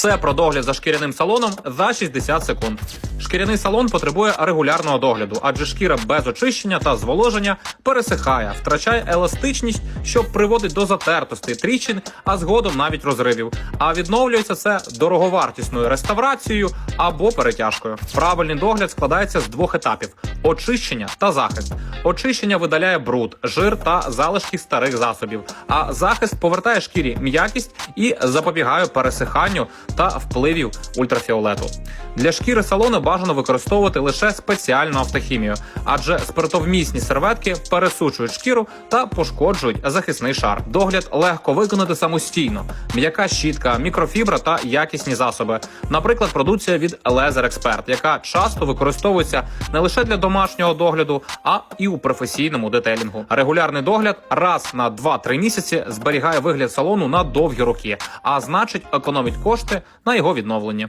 Все про за шкіряним салоном за 60 секунд. Шкіряний салон потребує регулярного догляду, адже шкіра без очищення та зволоження пересихає, втрачає еластичність, що приводить до затертостей, тріщин, а згодом навіть розривів. А відновлюється це дороговартісною реставрацією або перетяжкою. Правильний догляд складається з двох етапів: очищення та захист. Очищення видаляє бруд, жир та залишки старих засобів. А захист повертає шкірі м'якість і запобігає пересиханню та впливів ультрафіолету. Для шкіри салону бажано використовувати лише спеціальну автохімію, адже спиртовмісні серветки пересушують шкіру та пошкоджують захисний шар. Догляд легко виконати самостійно: м'яка щітка, мікрофібра та якісні засоби. Наприклад, продукція від Laser Expert, яка часто використовується не лише для домашнього догляду, а і у професійному детелінгу. Регулярний догляд раз на 2-3 місяці зберігає вигляд салону на довгі роки, а значить економить кошти на його відновлення.